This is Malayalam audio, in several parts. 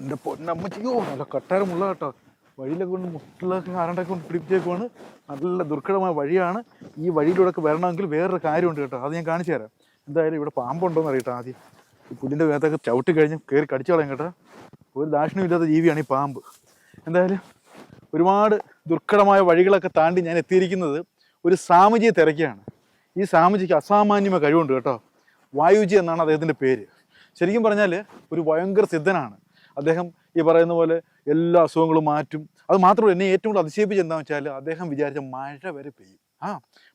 എന്റെ പൊന്നമ്മച്ചിയോ നല്ല കട്ടാരമുള്ള കേട്ടോ വഴിയിലൊക്കെ കൊണ്ട് മുട്ടിലൊക്കെ ആരണ്ടൊക്കെ കൊണ്ട് പിടിപ്പിച്ചേക്കുവാണ്. നല്ല ദുർഘടമായ വഴിയാണ് ഈ വഴിയിലൂടെ ഒക്കെ വരണമെങ്കിൽ വേറൊരു കാര്യമുണ്ട് കേട്ടോ. അത് ഞാൻ കാണിച്ചു തരാം. എന്തായാലും ഇവിടെ പാമ്പുണ്ടോന്ന് അറിയട്ടോ ആദ്യം. ഈ പുല്ലിന്റെ വേഗത്തൊക്കെ ചവിട്ടി കഴിഞ്ഞ് കയറി കടിച്ചു കളയാം കേട്ടോ. ഒരു ദാക്ഷിണ്യം ഇല്ലാത്ത ജീവിയാണ് ഈ പാമ്പ്. എന്തായാലും ഒരുപാട് ദുർഘടമായ വഴികളൊക്കെ താണ്ടി ഞാൻ എത്തിയിരിക്കുന്നത് ഒരു സാമജിയെ തിരക്കിയാണ്. ഈ സാമജിക്ക് അസാമാന്യമായ കഴിവുണ്ട് കേട്ടോ. വായുജി എന്നാണ് അദ്ദേഹത്തിന്റെ പേര്. ശരിക്കും പറഞ്ഞാൽ ഒരു ഭയങ്കര സിദ്ധനാണ്. അദ്ദേഹം ഈ പറയുന്ന പോലെ എല്ലാ അസുഖങ്ങളും മാറ്റും. അത് മാത്രമല്ല എന്നെ ഏറ്റവും കൂടുതൽ അതിശയിപ്പിച്ച് എന്താണെന്ന് വെച്ചാൽ അദ്ദേഹം വിചാരിച്ച മഴ വരെ പെയ്യും. ആ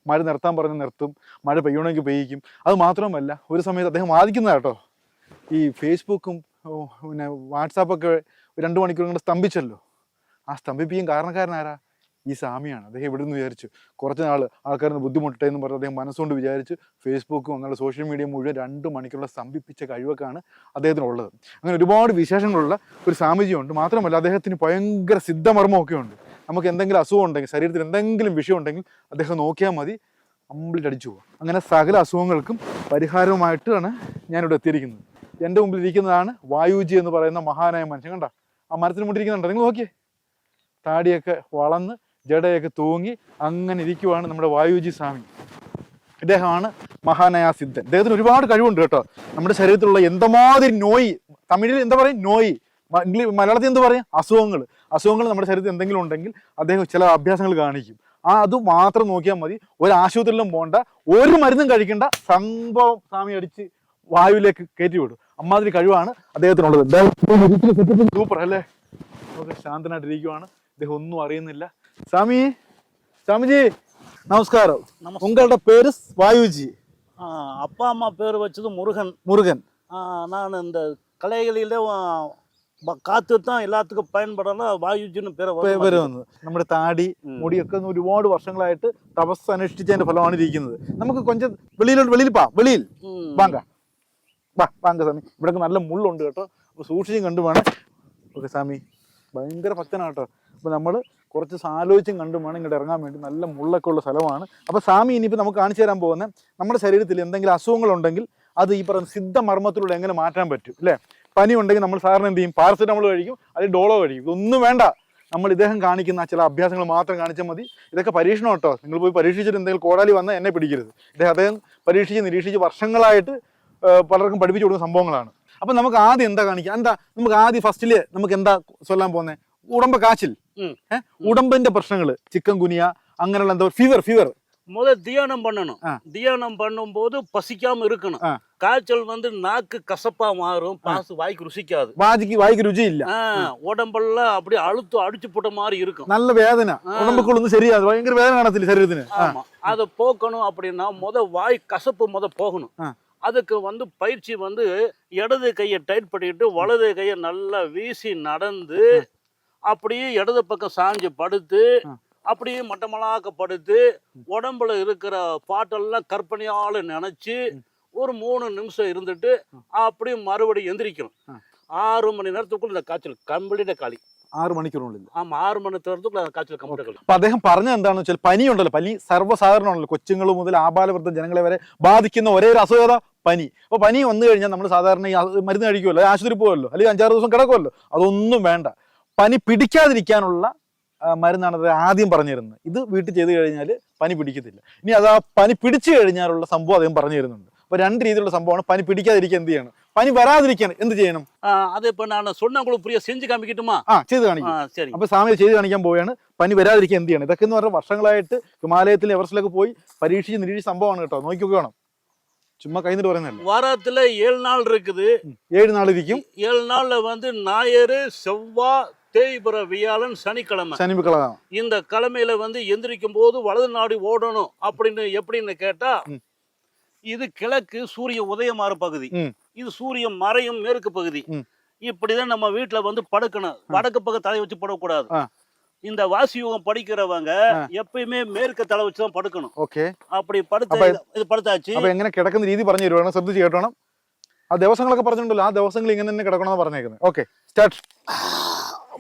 മഴ നിർത്താൻ പറഞ്ഞ് നിർത്തും മഴ പെയ്യണമെങ്കിൽ പെയ്യിക്കും. അത് മാത്രമല്ല ഒരു സമയത്ത് അദ്ദേഹം വാദിക്കുന്നത് കേട്ടോ ഈ ഫേസ്ബുക്കും പിന്നെ വാട്സാപ്പൊക്കെ രണ്ട് മണിക്കൂർ കൊണ്ട് സ്തംഭിച്ചല്ലോ. ആ സ്തംഭിപ്പിക്കും കാരണക്കാരനാരാ? ഈ സാമിയാണ്. അദ്ദേഹം ഇവിടെ നിന്ന് വിചാരിച്ചു കുറച്ച് നാൾ ആൾക്കാരൊന്ന് ബുദ്ധിമുട്ടട്ടെ എന്ന് പറഞ്ഞ് അദ്ദേഹം മനസ്സുകൊണ്ട് വിചാരിച്ച് ഫേസ്ബുക്കും അങ്ങനെയുള്ള സോഷ്യൽ മീഡിയ മുഴുവൻ രണ്ട് മണിക്കുള്ള സ്തംഭിപ്പിച്ച കഴിവൊക്കെയാണ് അദ്ദേഹത്തിനുള്ളത്. അങ്ങനെ ഒരുപാട് വിശേഷങ്ങളുള്ള ഒരു സാമിജിയുണ്ട് മാത്രമല്ല അദ്ദേഹത്തിന് ഭയങ്കര സിദ്ധമർമ്മമൊക്കെ ഉണ്ട്. നമുക്ക് എന്തെങ്കിലും അസുഖം ഉണ്ടെങ്കിൽ ശരീരത്തിൽ എന്തെങ്കിലും വിഷയം ഉണ്ടെങ്കിൽ അദ്ദേഹം നോക്കിയാൽ മതി കംപ്ലീറ്റ് അടിച്ചു പോകും അങ്ങനെ സകല അസുഖങ്ങൾക്കും പരിഹാരവുമായിട്ടാണ് ഞാനിവിടെ എത്തിയിരിക്കുന്നത്. എന്റെ മുമ്പിൽ ഇരിക്കുന്നതാണ് വായുജി എന്ന് പറയുന്ന മഹാനായ മനുഷ്യൻ. കണ്ട? ആ മരത്തിന് മുണ്ടിരിക്കുന്നുണ്ട് നിങ്ങൾ നോക്കിയേ. താടിയൊക്കെ വളർന്ന് ജടയൊക്കെ തൂങ്ങി അങ്ങനെ ഇരിക്കുവാണ് നമ്മുടെ വായുജി സ്വാമി. ഇദ്ദേഹമാണ് മഹാനയാ സിദ്ധൻ. ഇദ്ദേഹത്തിന് ഒരുപാട് കഴിവുണ്ട് കേട്ടോ. നമ്മുടെ ശരീരത്തിലുള്ള എന്തമാതിരി നോയി തമിഴിൽ എന്താ പറയും? നോയി. മലയാളത്തിൽ എന്ത് പറയും? അസുഖങ്ങൾ. അസുഖങ്ങൾ നമ്മുടെ ശരീരത്തിൽ എന്തെങ്കിലും ഉണ്ടെങ്കിൽ അദ്ദേഹം ചില അഭ്യാസങ്ങൾ കാണിക്കും. ആ അത് മാത്രം നോക്കിയാൽ മതി. ഒരു ആശുപത്രിയിലും പോകണ്ട ഒരു മരുന്നും കഴിക്കേണ്ട. സംഭവം സ്വാമി അടിച്ച് വായുവിലേക്ക് കയറ്റി വിടും. അമ്മാതിരി കഴിവാണ് അദ്ദേഹത്തിനുള്ളത്. അദ്ദേഹം സൂപ്പർ അല്ലേ? ശാന്തനായിട്ടിരിക്കുവാണ്. ഇദ്ദേഹം ഒന്നും അറിയുന്നില്ല. സ്വാമി സ്വാമിജി നമസ്കാരം ഉങ്ങളുടെ പേര് വായുജി ஆ, அப்பா அம்மா பேர் வச்சது முருகன் മുരുകൻ ஆ, நான் இந்த கலைகளில காத்து தான் எல்லாத்துக்கும் பயன்படலாம் வாயுஜின்னு பேரை പേ- പേര് வரும். വന്നത് നമ്മുടെ താടി ഉം. മുടിയൊക്കെ ഒന്ന് ഒരുപാട് വർഷങ്ങളായിട്ട് തപസ് അനുഷ്ഠിച്ചതിന്റെ ഫലമാണ് ഇരിക്കുന്നത് നമുക്ക് കൊഞ്ചം വെളിയിലോട്ട് വെളിയിൽ പാ വെളിയിൽ ம். വാങ്ക വാ വാങ്ക സ്വാമി ഇവിടെ നല്ല മുള്ളുണ്ട് കേട്ടോ അപ്പൊ സൂക്ഷിച്ചും കണ്ടു വേണം ഓക്കെ സ്വാമി ഭയങ്കര ഭക്തനാണ് കേട്ടോ അപ്പൊ നമ്മൾ കുറച്ച് ആലോചിച്ചും കണ്ടും വേണം ഇങ്ങോട്ട് ഇറങ്ങാൻ വേണ്ടി. നല്ല മുള്ളൊക്കെ ഉള്ള സ്ഥലമാണ്. അപ്പോൾ സ്വാമി ഇനിയിപ്പോൾ നമുക്ക് കാണിച്ചു തരാൻ പോകുന്നത് നമ്മുടെ ശരീരത്തിൽ എന്തെങ്കിലും അസുഖങ്ങളുണ്ടെങ്കിൽ അത് ഈ പറയുന്ന സിദ്ധമർമ്മത്തിലൂടെ എങ്ങനെ മാറ്റാൻ പറ്റും അല്ലേ? പനി ഉണ്ടെങ്കിൽ നമ്മൾ സാറിന് എന്ത് ചെയ്യും? പാരസെറ്റമോൾ കഴിക്കും അല്ലെങ്കിൽ ഡോളോ കഴിക്കും. ഇതൊന്നും വേണ്ട. നമ്മൾ ഇദ്ദേഹം കാണിക്കുന്ന ചില അഭ്യാസങ്ങൾ മാത്രം കാണിച്ചാൽ മതി. ഇതൊക്കെ പരീക്ഷണം കേട്ടോ. നിങ്ങൾ പോയി പരീക്ഷിച്ചിട്ട് എന്തെങ്കിലും കോടാലി വന്നാൽ എന്നെ പിടിക്കരുത്. ഇദ്ദേഹം അദ്ദേഹം പരീക്ഷിച്ച് നിരീക്ഷിച്ച് വർഷങ്ങളായിട്ട് പലർക്കും പഠിപ്പിച്ചു കൊടുക്കുന്ന സംഭവങ്ങളാണ്. അപ്പം നമുക്ക് ആദ്യം എന്താ കാണിക്കുക? എന്താ നമുക്ക് ആദ്യം ഫസ്റ്റിൽ നമുക്ക് എന്താ ചൊല്ലാൻ പോകുന്നത്? ഉടമ്പ കാച്ചിൽ ഉം. ഏഹ് ഉടമ്പിന്റെ പ്രശ്നങ്ങൾ ചിക്കൻ കുനിയ അങ്ങനെയുള്ള എന്താ ഫീവർ ഫീവർ முத தியானம் பண்ணணும் ஆ. தியானம் பண்ணும்போது பசிக்காம இருக்கணும் ஆ. காய்ச்சல் வந்து நாக்கு கசப்பா மாறும் பாசு வாய்க்கு ருசிக்காது വാജിക്ക് വായിക്ക് രുചിയില്ല ஆ, உடம்பெல்லாம் அப்படியே அழுத்து அடிச்சு போட்ட மாதிரி இருக்கும் നല്ല വേദന ആ. ഉടമ്പുകളൊന്നും ശരിയാതെ ഭയങ്കര വേദന കാണത്തില്ല ശരീരത്തിന് ആ. ஆமா அதை போக்கணும் அப்படின்னா முத வாய் கசப்பு முத போகணும் ஆ. அதுக்கு வந்து பயிற்சி வந்து இடது கையை டைட் பண்ணிட்டு வலது கையை நல்லா வீசி நடந்து அப்படியே இடது பக்கம் சாஞ்சு படுத்து ஆ. அப்படியே மட்டமலாக்க படுத்து உடம்புல இருக்கிற பாட்டெல்லாம் கற்பனையால நினைச்சு ஒரு மூணு நிமிஷம் இருந்துட்டு அப்படியே மறுபடியும் எந்திரிக்கணும் ஆ. ஆறு மணி நேரத்துக்குள்ள இந்த காய்ச்சல் கம்ப்ளீட்டா களி ആറ് മണിക്കൂറിനുള്ളിൽ ஆமா ஆறு மணி நேரத்துக்குள்ள அந்த காய்ச்சல் கம்ப்ளீட்டா களி അപ്പൊ അദ്ദേഹം പറഞ്ഞത് എന്താണെന്ന് വെച്ചാൽ പനിയുണ്ടല്ലോ പനി സർവ്വസാധാരണമാണല്ലോ കൊച്ചുങ്ങൾ മുതൽ ആബാലവൃദ്ധ ജനങ്ങളെ വരെ ബാധിക്കുന്ന ഒരേ ഒരു അസുഖത പനി അപ്പൊ പനി വന്നു കഴിഞ്ഞാൽ നമ്മൾ സാധാരണ ഈ അത് മരുന്ന് കഴിക്കുമല്ലോ അല്ലെങ്കിൽ ആശുപത്രി പോകുമല്ലോ അല്ലെങ്കിൽ അഞ്ചാറ് ദിവസം കിടക്കുമല്ലോ അതൊന്നും വേണ്ട പനി പിടിക്കാതിരിക്കാനുള്ള ആ, മരുന്നാണ് അത് ആദ്യം പറഞ്ഞിരുന്നത് ഇത് വീട്ടിൽ ചെയ്ത് കഴിഞ്ഞാൽ പനി പിടിക്കത്തില്ല ഇനി അത് ആ പനി പിടിച്ചു കഴിഞ്ഞാലുള്ള സംഭവം അദ്ദേഹം പറഞ്ഞു തരുന്നുണ്ട് അപ്പൊ രണ്ട് രീതിയിലുള്ള സംഭവമാണ് പനി പിടിക്കാതിരിക്കാൻ എന്ത് ചെയ്യണം പനി വരാതിരിക്കാൻ എന്ത് ചെയ്യണം ஆ, அது இப்ப நான் சொன்னவங்களுக்கு புரிய செஞ்சு காமிக்கட்டுமா ആ ചെയ്ത് ஆ, കാണിക്കും சரிங்க അപ്പൊ സ്വാമി ചെയ്ത് കാണിക്കാൻ പോവുകയാണ് പനി വരാതിരിക്കാൻ എന്ത് ചെയ്യണം ഇതൊക്കെ എന്ന് പറഞ്ഞാൽ വർഷങ്ങളായിട്ട് ഹിമാലയത്തിൽ എവറസ്റ്റിലൊക്കെ പോയി പരീക്ഷിച്ച് നിരീക്ഷിച്ച സംഭവമാണ് കേട്ടോ നോക്കിയൊക്കെ വേണം ചുമ്മാ കൈന്നിട്ട് പറയുന്നതല്ല வாரத்துல ஏழு நாள் இருக்குது ഏഴ് നാളിരിക്കും ஏழு நாள்ல வந்து ஞாயிறு செவ்வாய் தேய்பிற வியாழன் சனிக்கிழமை ശനിക്കളകാം இந்த கிழமையில வந்து எந்திரிக்கும் போது வலது நாடி ஓடணும் அப்படின்னு எப்படின்னு கேட்டா ம். இது கிழக்கு சூரிய உதயமாற பகுதி ம். இது சூரியன் மறையும் மேற்கு பகுதி ம். இப்படிதான் நம்ம வீட்டுல வந்து படுக்கணும் வடக்கு பக்கம் தலை வச்சு படக்கூடாது ஆ. இந்த வாசி யுகம் படிக்கிறவங்க ஆ. எப்பயுமே மேற்கு தலை வச்சு தான் படுக்கணும் ഓക്കെ அப்படி படுத்த அப்ப- இது படுத்தாச்சு അപ്പൊ എങ്ങനെ കിടക്കുന്ന രീതി പറഞ്ഞു തരുവാണ് ശ്രദ്ധിച്ച് കേട്ടോണം ആ ദിവസങ്ങളൊക്കെ പറഞ്ഞിട്ടുണ്ടല്ലോ ആ ദിവസങ്ങൾ ഇങ്ങനെ തന്നെ കിടക്കണമെന്ന് പറഞ്ഞേക്കുന്നത് ഓക്കെ സ്റ്റാർട്ട്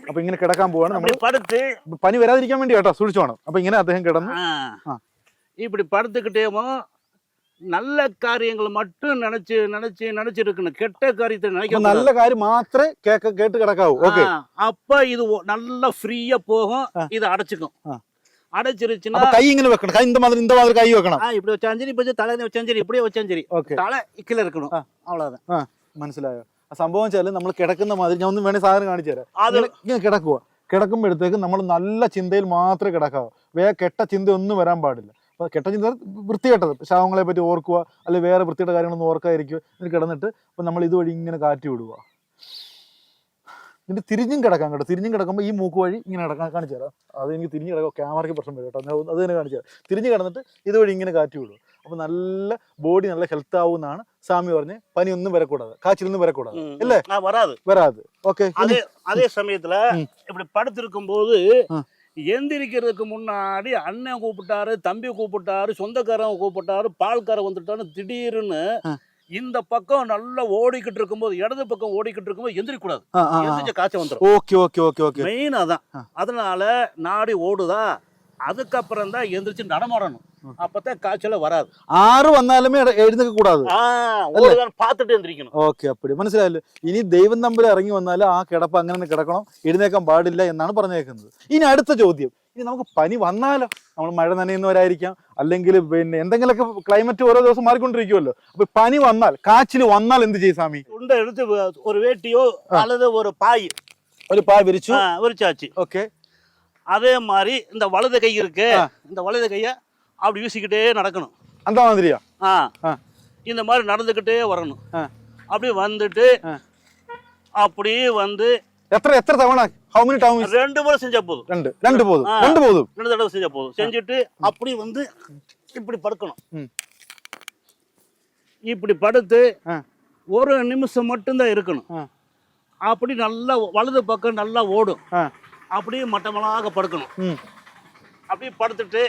അപ്പൊ ഇങ്ങനെ കിടക്കാൻ പോവാണ് നമ്മൾ அப்படி படுத்து പനി വരാതിരിക്കാൻ വേണ്ടി കേട്ടോ സൂക്ഷിച്ചു വേണം അപ്പൊ ഇങ്ങനെ അദ്ദേഹം കിടന്ന് ஆ. ஆ. இப்படி படுத்துக்கிட்டேமோ நல்ல காரியங்கள் மட்டும் நினைச்சு நினைச்சு நினைச்சிருக்கணும் கெட்ட காரியத்தை അപ്പൊ நினைக்க നല്ല കാര്യം മാത്രമേ കേക്ക കേട്ട് കിടക്കാവൂ ഓക്കെ ஆ, அப்ப இது ஒ- நல்லா ஃப்ரீயா போகும் ஆ. இது அடைச்சுக்கும் ஆ. அடைச்சிருச்சுன்னா അപ്പൊ കൈ ഇങ്ങനെ വെക്കണം കൈ இந்த மாதிரி இந்த மாதிரி കൈ വെക്കണം ஆ, இப்படி வச்சாலும் சரி இப்படி தலை வச்சாலும் சரி இப்படியே வச்சாலும் சரி ഓക്കെ தலை கீழே இருக்கணும் ஆ. அவ்வளவுதான் ആ മനസ്സിലായോ ആ സംഭവം വെച്ചാൽ നമ്മൾ കിടക്കുന്ന മാതിരി ഞാൻ ഒന്നും വേണേ സാധനം കാണിച്ചു തരാം. ഇങ്ങനെ കിടക്കുക കിടക്കുമ്പോഴത്തേക്ക് നമ്മൾ നല്ല ചിന്തയിൽ മാത്രമേ കിടക്കാവൂ. വേ കെട്ട ചിന്ത ഒന്നും വരാൻ പാടില്ല. അപ്പൊ കെട്ട ചിന്ത വൃത്തികെട്ടത്. ശവങ്ങളെ പറ്റി ഓർക്കുക അല്ലെങ്കിൽ വേറെ വൃത്തിയുടെ കാര്യങ്ങളൊന്നും ഓർക്കാതിരിക്കുക എന്നിട്ട് കിടന്നിട്ട് അപ്പൊ നമ്മൾ ഇതുവഴി ഇങ്ങനെ കാറ്റി വിടുക എന്നിട്ട് തിരിഞ്ഞും കിടക്കാം കേട്ടോ. തിരിഞ്ഞും കിടക്കുമ്പോൾ ഈ മൂക്ക് വഴി ഇങ്ങനെ കിടക്കാൻ കാണിച്ചു തരാം. അത് എനിക്ക് തിരിഞ്ഞ് കിടക്കുക ക്യാമറയ്ക്ക് പ്രശ്നം വരും കേട്ടോ. അത് തന്നെ കാണിച്ചു തരാം. തിരിഞ്ഞ് കിടന്നിട്ട് ഇതുവഴി ഇങ്ങനെ കാറ്റി വിടുക അപ്പോൾ നല്ല ബോഡി നല്ല ഹെൽത്ത് ആവുമെന്നാണ് സ്വാമി പറഞ്ഞ് പനിയൊന്നും വരക്കൂടാതെ കാച്ചിലൊന്നും വരക്കൂടാது അല്ലേ വരാതെ. വരാതെ. ഓക്കെ அதே அதே சமயத்துல இப்படி படுத்திருக்கும் போது எந்திரிக்கிறதுக்கு முன்னாடி அண்ணன் கூப்பிட்டாரு தம்பி கூப்பிட்டாரு சொந்தக்காரன் கூப்பிட்டாரு பால்காரன் வந்துட்டாரு திடீர்னு இந்த பக்கம் நல்லா ஓடிக்கிட்டு இருக்கும்போது இடது பக்கம் ஓடிக்கிட்டு இருக்கும்போது எந்திரிக்கூடாது எந்திரிச்ச காய்ச்சல் வந்துடும் okay okay okay okay main அதான் அதனால நாடி ஓடுதா அதுக்கப்புறம் தான் எந்திரிச்சு நடமாடணும் அப்பதான் காய்ச்சல வராது ആറ് വന്നാലുമേ എട- എഴുന്നേൽക്ക കൂടാതെ ஆ, ஓடுதான்னு பார்த்துட்டு எந்திரிக்கணும் ഓക്കെ അപ്പടി മനസ്സിലായല്ലോ ഇനി ദൈവം തമ്മിൽ ഇറങ്ങി വന്നാൽ ആ കിടപ്പ് അങ്ങനെ തന്നെ കിടക്കണം എഴുന്നേക്കാൻ പാടില്ല എന്നാണ് പറഞ്ഞേക്കുന്നത് ഇനി അടുത്ത ചോദ്യം ഇനി നമുക്ക് പനി വന്നാലോ നമ്മൾ മഴ നനയുന്നവരായിരിക്കാം അല്ലെങ്കിൽ പിന്നെ എന്തെങ്കിലുമൊക്കെ ക്ലൈമറ്റ് ഓരോ ദിവസം മാറിക്കൊണ്ടിരിക്കുമല്ലോ അപ്പൊ പനി വന്നാൽ കാച്ചിൽ വന്നാൽ എന്ത് ചെയ്യും സ്വാമി உண்டை எடுத்து வ- ஒரு வேட்டியோ அல்லது ஒரு பாய் ഒരു പാ വിരിച്ചു ஆ, விரிச்சாச்சு ഓക്കെ அதே மாதிரி இந்த வலது கை இருக்கு ஆ. இந்த வலது கைய அப்படி வீசிக்கிட்டே நடக்கணும். அந்த மாதிரியா? ஆ. இந்த மாதிரி நடந்துக்கிட்டே வரணும். அப்படி வந்துட்டு அப்படியே வந்து எத்தனை எத்தனை தவணை? ஹவு மெனி டைம் ரெண்டு முறை செஞ்சா போதும். ரெண்டு. ரெண்டு போதும். ரெண்டு போதும். ரெண்டு தடவை செஞ்சா போதும். செஞ்சுட்டு அப்படி வந்து இப்படி படுக்கணும். இப்படி படுத்து ஒரு நிமிஷம் மட்டும்தான் இருக்கணும். அப்படி நல்லா வலது பக்கம் நல்லா ஓடும். அப்படியே மட்டமலாக படுக்கணும். அப்படியே படுத்துட்டு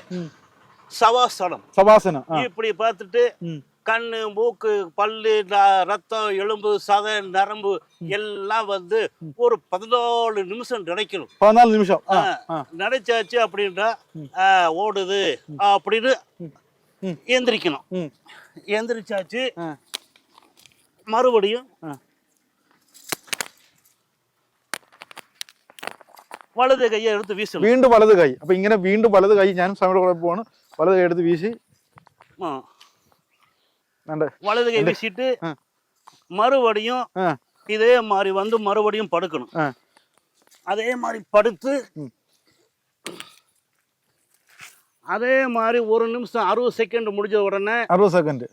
ம். சவாசனம் സവാസനം ആ இப்படி பார்த்துட்டு ഉം. கண்ணு மூக்கு பல்லு ர- ரத்தம் எலும்பு சதை நரம்பு எல்லாம் வந்து ஒரு பதினாலு நிமிஷம் நினைக்கணும் പതിനാല് നിമിഷം ആ ആ நினைச்சாச்சு அப்படின்றா ம். ஆ, ஓடுது அப்படின்னு ம். எந்திரிக்கணும் ഉം. எந்திரிச்சாச்சு ആ மறுபடியும் ஆ. வலது கையை எடுத்து வீசணும் വീണ്ടും വലത് കൈ അപ്പൊ ഇങ്ങനെ വീണ്ടും വലത് കൈ ഞാനും സ്വാമിയുടെ കൂടെ പോവാണ് வலது எடுத்து வீசி. வலது கை வீசிட்டு மறுபடியும் இதே மாதிரி வந்து மறுபடியும் படுக்கணும். அதே மாதிரி படுத்து அதே மாதிரி ஒரு நிமிஷம் அறுபது செகண்ட் முடிஞ்ச உடனே அறுபது செகண்ட்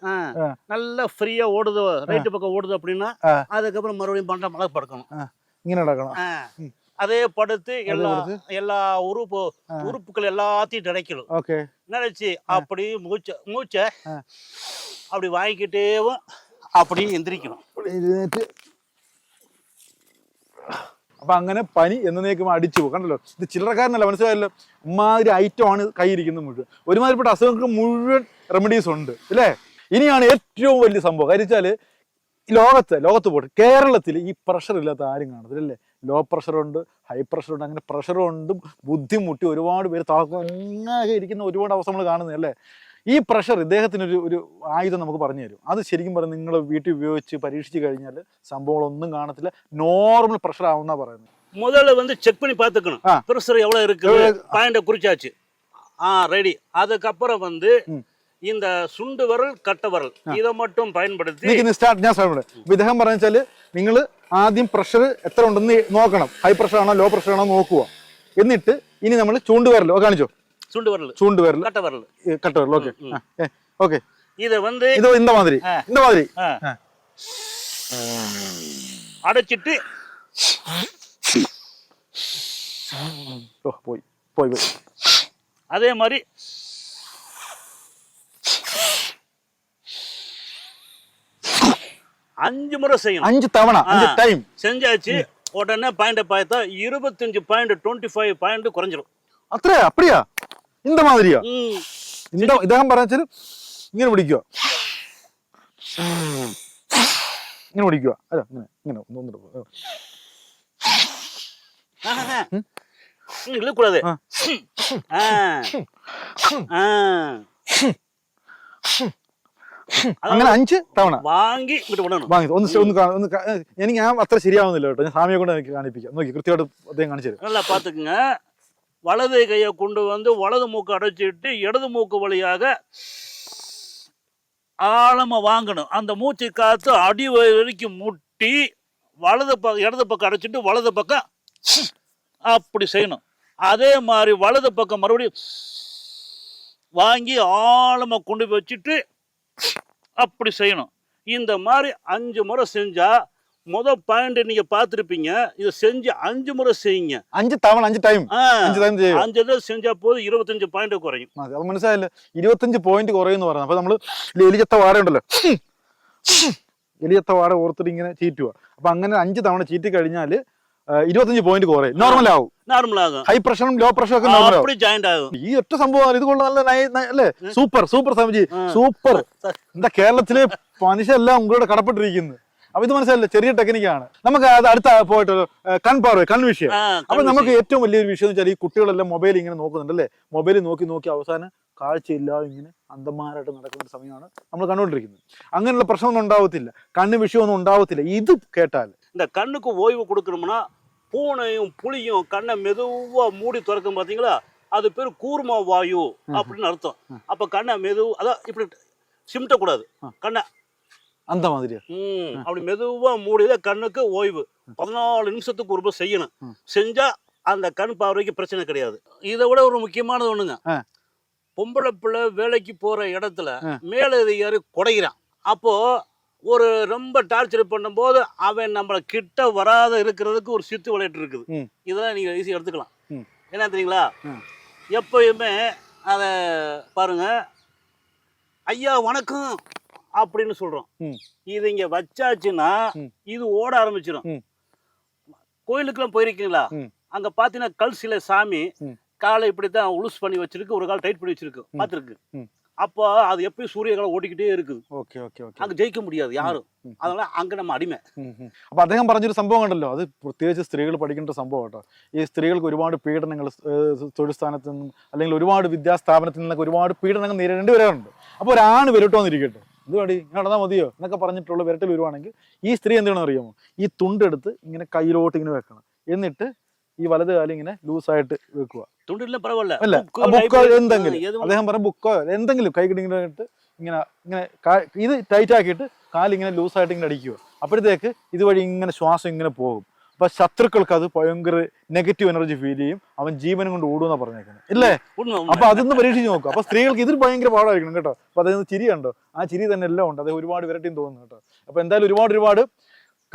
நல்லா ஃப்ரீயா ஓடுது ரைட்டு பக்கம் ஓடுது அப்படின்னா அதுக்கப்புறம் மறுபடியும் பண்ற மழை படுக்கணும். இங்க நடக்கணும். அதே படுத்து எல்லா படுத்து? எல்லா உறுப்பு ஆ. உறுப்புகள் எல்லாத்தையும் நினைக்கணும் ഓക്കെ நினைச்சு அப்படி மூச்சை மூச்சை ஆ. அப்படி வாங்கிக்கிட்டேவும் அப்படி எந்திரிக்கணும் എഴുന്നേറ്റ് അപ്പൊ അങ്ങനെ പനി എന്നേക്കും അടിച്ചു പോകും കണ്ടല്ലോ ഇത് ചില്ലറക്കാരനല്ല മനസ്സിലായല്ലോ ഇമാതിരി ഐറ്റം ആണ് കൈയിരിക്കുന്നത് മുഴുവൻ ഒരുമാതിരിപ്പെട്ട അസുഖങ്ങൾക്ക് മുഴുവൻ റെമഡീസ് ഉണ്ട് അല്ലേ ഇനിയാണ് ഏറ്റവും വലിയ സംഭവം കാര്യം വെച്ചാല് ഈ ലോകത്ത് ലോകത്ത് പോട്ടെ കേരളത്തിൽ ഈ പ്രഷർ ഇല്ലാത്ത ആരും കാണത്തില്ല അല്ലേ ലോ പ്രഷർ ഉണ്ട് ഹൈ പ്രഷർ ഉണ്ട് അങ്ങനെ പ്രഷർ കൊണ്ടും ബുദ്ധിമുട്ടി ഒരുപാട് പേര് താങ്ങാകെ ഇരിക്കുന്ന ഒരുപാട് അവസ്ഥ നമ്മൾ കാണുന്നത് അല്ലേ ഈ പ്രഷർ ഇദ്ദേഹത്തിനൊരു ഒരു ആയുധം നമുക്ക് പറഞ്ഞു തരും അത് ശരിക്കും പറഞ്ഞ് നിങ്ങൾ വീട്ടിൽ ഉപയോഗിച്ച് പരീക്ഷിച്ച് കഴിഞ്ഞാൽ സംഭവങ്ങളൊന്നും കാണത്തില്ല നോർമൽ പ്രഷർ ആവുന്ന പറയുന്നത് முதல்ல வந்து செக் பண்ணி பார்த்துக்கணும் ஆ. ப்ரெஷர் எவ்வளோ இருக்குது பாயிண்ட குறிச்சாச்சு ஆ ரெடி அதுக்கப்புறம் வந்து ம். இந்த சுண்டு விரல் கட்டை விரல் இதை மட்டும் பயன்படுத்தி എനിക്ക് സ്റ്റാർട്ട് ഞാൻ സ്റ്റാർട്ട് ചെയ്യാം അപ്പൊ ഇദ്ദേഹം പറഞ്ഞു വെച്ചാൽ നിങ്ങൾ ആദ്യം പ്രഷർ എത്ര ഉണ്ടെന്ന് നോക്കണം ഹൈ പ്രഷർ ആണോ ലോ പ്രഷർ ആണോ നോക്കുക എന്നിട്ട് ഇനി നമ്മൾ ചൂണ്ടുവരലോ കാണിച്ചോ சுண்டு விரல் ചൂണ്ടുവരൽ கட்டை விரல் കട്ടുവരൽ ഓക്കെ ഉം, ഓക്കെ இதை வந்து ഇത് ഇന്ത മാതിരി ആ. ഇന്ത മാതിരി ஆ, ஆ. அடைச்சிட்டு ഓ പോയി പോയി പോയി அதே மாதிரி அஞ்சு முறை செய்யணும் അഞ്ച് തവണ അഞ്ച് ആ. ടൈം செஞ்சாச்சு உடனே பாயிண்ட பார்த்தா இருபத்தஞ்சு பாயிண்ட் டுவெண்ட்டி ஃபைவ் பாயிண்ட் குறைஞ்சிரும் അത്രയാ അപ്പടിയാ ഇന്ത മാതിരിയാ ம் ഇന്ത ഇദ്ദേഹം പറഞ്ഞാൽ ഇങ്ങനെ പിടിക്കുക ഇങ്ങനെ പിടിക്കുക അല്ല ഇങ്ങനെ ഇങ്ങനെ ഒന്ന് ഒന്നിട്ട് പോ. ஆஹா. അങ്ങനെ അഞ്ച് തവണ വാങ്ങി ഇങ്ങോട്ട് വിടണം വാങ്ങി ഒന്ന് സ്റ്റെ- ഒന്ന് കാ- ഒന്ന് കാ- ഏ, എനിക്ക് ഞാൻ അത്ര ശരിയാവുന്നില്ല കേട്ടോ ഞാൻ സ്വാമിയെ കൊണ്ട് എനിക്ക് കാണിപ്പിക്കാം നോക്കി കൃത്യമായിട്ട് അദ്ദേഹം കാണിച്ചു തരും நல்லா பார்த்துக்குங்க வலது கையை கொண்டு வந்து வலது மூக்கு அடைச்சிட்டு இடது மூக்கு வழியாக ஆழமா வாங்கணும் அந்த மூச்சு காத்து அடி வரைக்கும் முட்டி வலது பக்கம் இடது பக்கம் அடைச்சிட்டு வலது பக்கம் அப்படி செய்யணும் அதே மாதிரி வலது பக்கம் மறுபடியும் வாங்கி ஆழமா கொண்டு போய் வச்சுட்டு அப்படி செய்யணும் இந்த மாதிரி அஞ்சு முறை செஞ்சா முத பாயிண்ட் நீங்க பார்த்துருப்பீங்க இதை செஞ்சு அஞ்சு முறை செய்யுங்க അഞ്ച് തവണ അഞ്ച് ടൈം ஆ, അഞ്ച് ടൈം ചെയ്യും அஞ்சு தடவை செஞ்சா போதும் இருபத்தஞ்சு பாயிண்ட் குறையும் മതി അത് മനസ്സിലായില്ല ഇരുപത്തഞ്ച് പോയിന്റ് കുറയുമെന്ന് പറഞ്ഞു അപ്പൊ നമ്മള് ഇതില് എലിച്ചത്ത വാട ഉണ്ടല്ലോ എലിയത്ത വാട ഓർത്തിട്ട് ഇങ്ങനെ ചീറ്റുക അപ്പൊ അങ്ങനെ അഞ്ച് തവണ ചീറ്റി കഴിഞ്ഞാല് ആ, ഇരുപത്തഞ്ച് പോയിന്റ് കുറേ. നോർമൽ ആവും. നോർമൽ ആകും. ഹൈ പ്രഷറും ലോ പ്രഷറും ഒക്കെ നോർമൽ ആവും. ജോയിന്റ് ആകും. ഈ ഒറ്റ സംഭവമാണ് ഇതുകൊണ്ട് നല്ല അല്ലേ? സൂപ്പർ സൂപ്പർ സമജി സൂപ്പർ എന്താ കേരളത്തിലെ മനുഷ്യരെല്ലാം ഉങ്ങളുടെ കടപ്പെട്ടിരിക്കുന്നത് അപ്പൊ ഇത് മനസ്സിലല്ലേ ചെറിയ ടെക്നിക്കാണ് നമുക്ക് അത് അടുത്ത പോയിട്ട് കൺപാർവ കൺവിഷയം അപ്പൊ നമുക്ക് ഏറ്റവും വലിയൊരു വിഷയം എന്ന് വെച്ചാൽ ഈ കുട്ടികളെല്ലാം മൊബൈൽ ഇങ്ങനെ നോക്കുന്നുണ്ട് അല്ലേ? മൊബൈൽ നോക്കി നോക്കി അവസാനം കാഴ്ചയില്ല ഇങ്ങനെ അന്തന്മാരായിട്ട് നടക്കുന്ന സമയമാണ് നമ്മൾ കണ്ടുകൊണ്ടിരിക്കുന്നത്. അങ്ങനെയുള്ള പ്രശ്നമൊന്നും ഉണ്ടാവത്തില്ല. കണ്ണ് വിഷയമൊന്നും ഉണ്ടാവത്തില്ല. ഇത് കേട്ടാൽ இந்த கண்ணுக்கு ஓய்வு கொடுக்கணும்னா பூனையும் புளியும் கண்ணை மெதுவாக மூடி திறக்கும் பார்த்தீங்களா அது பேர் கூர்மா வாயு அப்படின்னு அர்த்தம். அப்போ கண்ணை மெதுவு அதான் இப்படி சிமிட்டக்கூடாது. கண்ணை. அந்த மாதிரி ம். அப்படி மெதுவாக மூடியதை கண்ணுக்கு ஓய்வு. பதினாலு நிமிஷத்துக்கு ஒரு செய்யணும். செஞ்சால் அந்த கண் பார்வைக்கு பிரச்சனை கிடையாது. இதை விட ஒரு முக்கியமானது ஒண்ணுங்க. பொம்பளை பிள்ளை வேலைக்கு போற இடத்துல மேலதிகாரி குடைகிறான். அப்போ ஒரு ரொம்ப டார்ச்சர் பண்ணும்போது அவன் நம்மள கிட்ட வராத இருக்கிறதுக்கு ஒரு சித்து விளையாட்டு இருக்குது. இதெல்லாம் நீங்க ஈஸியா எடுத்துக்கலாம். என்ன தெரியுங்களா. எப்பயுமே அதை பாருங்க ஐயா வணக்கம் அப்படின்னு சொல்றோம். இது இங்க வச்சாச்சுன்னா. இது ஓட ஆரம்பிச்சிடும். கோயிலுக்குலாம் போயிருக்கீங்களா. அங்க பாத்தீங்கன்னா கல் சிலை சாமி. காலை இப்படித்தான் உலுஸ் பண்ணி வச்சிருக்கு ஒரு கால் டைட் பண்ணி வச்சிருக்கு. பாத்துருக்கு. அப்போ அது எப்பயும் சூரிய காலம் ஓடிக்கிட்டே இருக்குது ഓക്കെ ഓക്കെ ഓക്കെ அங்க ஜெயிக்க முடியாது யாரும் ഉം. அதனால அங்க நம்ம അടിമ അപ്പൊ അദ്ദേഹം പറഞ്ഞൊരു സംഭവം കണ്ടല്ലോ അത് പ്രത്യേകിച്ച് സ്ത്രീകൾ പഠിക്കേണ്ട ഒരു സംഭവം കേട്ടോ ഈ സ്ത്രീകൾക്ക് ഒരുപാട് പീഡനങ്ങൾ ഏഹ്, തൊഴിൽ സ്ഥാനത്ത് നിന്നും അല്ലെങ്കിൽ ഒരുപാട് വിദ്യാസ്ഥാപനത്തിൽ നിന്നൊക്കെ ഒരുപാട് പീഡനങ്ങൾ നേരിടേണ്ടി വരാറുണ്ട് അപ്പോൾ ഒരാണ് വിരട്ടോന്നിരിക്കട്ടെ ഇത് വേണ്ടി ഇങ്ങനെ നടന്നാൽ മതിയോ എന്നൊക്കെ പറഞ്ഞിട്ടുള്ള വിരട്ടൽ വരുവാണെങ്കിൽ ഈ സ്ത്രീ എന്ത് ചെയ്യണമെന്ന് അറിയാമോ ഈ തുണ്ടെടുത്ത് ഇങ്ങനെ കയ്യിലോട്ട് ഇങ്ങനെ വെക്കണം എന്നിട്ട് ഈ വലത് കാലം ഇങ്ങനെ ലൂസായിട്ട് വെക്കുക പറവല്ല എന്തെങ്കിലും. ബുക്കോ എന്തെങ്കിലും കൈ കിടിങ്ങിട്ട് ഇങ്ങനെ ഇങ്ങനെ ഇത് ടൈറ്റ് ആക്കിയിട്ട് കാലിങ്ങനെ ലൂസായിട്ട് ഇങ്ങനെ അടിക്കുക അപ്പോഴത്തേക്ക് ഇതുവഴി ഇങ്ങനെ ശ്വാസം ഇങ്ങനെ പോകും. അപ്പൊ ശത്രുക്കൾക്ക് അത് ഭയങ്കര നെഗറ്റീവ് എനർജി ഫീൽ ചെയ്യും. അവൻ ജീവനും കൊണ്ട് ഓടുന്ന പറഞ്ഞേക്കുന്നത് ഇല്ലേ? അപ്പൊ അതൊന്ന് പരീക്ഷിച്ച് നോക്കുക അപ്പൊ സ്ത്രീകൾക്ക് ഇതിൽ ഭയങ്കര പാടായിരിക്കണം കേട്ടോ. അപ്പൊ അതായത് ചിരിയുണ്ടോ? കണ്ടോ ആ ചിരി തന്നെ എല്ലാം ഉണ്ട്. അത് ഒരുപാട് വിരട്ടിയും തോന്നുന്നു കേട്ടോ. അപ്പൊ എന്തായാലും ഒരുപാട് ഒരുപാട്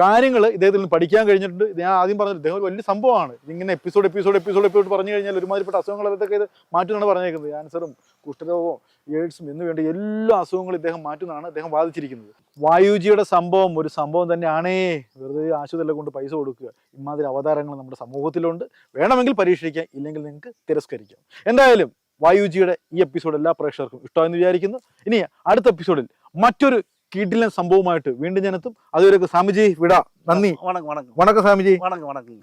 കാര്യങ്ങൾ ഇദ്ദേഹത്തിൽ പഠിക്കാൻ കഴിഞ്ഞിട്ടുണ്ട്. ഞാൻ ആദ്യം പറഞ്ഞത് ഇദ്ദേഹം വലിയ സംഭവമാണ്. ഇങ്ങനെ എപ്പിസോഡ് എപ്പിസോഡ് എപ്പിസോഡ് എപ്പിസോഡ് പറഞ്ഞു കഴിഞ്ഞാൽ ഒരുമാതിരിപ്പെട്ട അസുഖങ്ങളൊക്കെ ഇത് മാറ്റുന്നതാണ് പറഞ്ഞേക്കുന്നത്. ക്യാൻസറും കുഷ്ഠരോഗവും എയ്ഡ്സും എന്ന് വേണ്ട എല്ലാ അസുഖങ്ങളും ഇദ്ദേഹം മാറ്റുന്നതാണ് അദ്ദേഹം വാദിച്ചിരിക്കുന്നത്. വായുജിയുടെ സംഭവം ഒരു സംഭവം തന്നെയാണേ. വെറുതെ ആശുപത്രിയിലെ കൊണ്ട് പൈസ കൊടുക്കുക. ഇമാതിരി അവതാരങ്ങൾ നമ്മുടെ സമൂഹത്തിലുണ്ട്. വേണമെങ്കിൽ പരീക്ഷിക്കാം ഇല്ലെങ്കിൽ നിങ്ങൾക്ക് തിരസ്കരിക്കാം. എന്തായാലും വായുജിയുടെ ഈ എപ്പിസോഡ് എല്ലാ പ്രേക്ഷകർക്കും ഇഷ്ടമായെന്ന് വിചാരിക്കുന്നു. ഇനി അടുത്ത എപ്പിസോഡിൽ മറ്റൊരു കീട്ടിലെ സംഭവമായിട്ട് വീണ്ടും ഞാനെത്തും. അതുവരെ സ്വാമിജി വിടാം. നന്ദി. വണക്കം വണക്കം. വണക്കം സാമിജി വണക്കം വണക്കം.